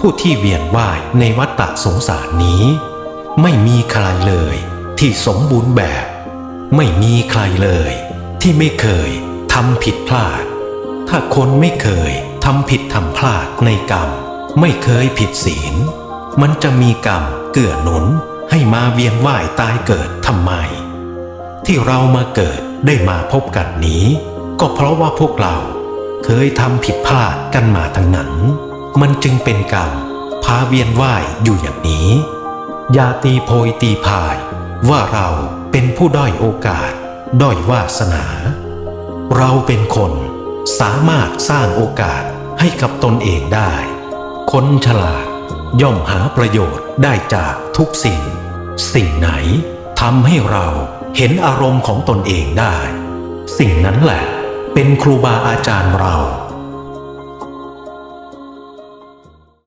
ผู้ที่เวียนว่ายในวัฏฏะสงสารนี้ ไม่มีใครเลย ที่สมบูรณ์แบบ ไม่มีใครเลย ที่ไม่เคยทำผิดพลาด ถ้าคนไม่เคยทำผิดทำพลาดในกรรม ไม่เคยผิดศีล มันจะมีกรรมเกื้อหนุนให้มาเวียนว่ายตายเกิดทำไม ที่เรามาเกิดได้มาพบกันนี้ ก็เพราะว่าพวกเราเคยทำผิดพลาดกันมาทั้งนั้น มันจึงเป็นกรรมพาเวียนว่ายอยู่อย่างนี้ อย่าตีโพยตีพาย ว่าเราเป็นผู้ด้อยโอกาส ด้อยวาสนา เราเป็นคนสามารถสร้างโอกาสให้กับตนเองได้ คนฉลาดย่อมหาประโยชน์ได้จากทุกสิ่ง สิ่งไหนทำให้เราเห็นอารมณ์ของตนเองได้ สิ่งนั้นแหละเป็นครูบาอาจารย์เรา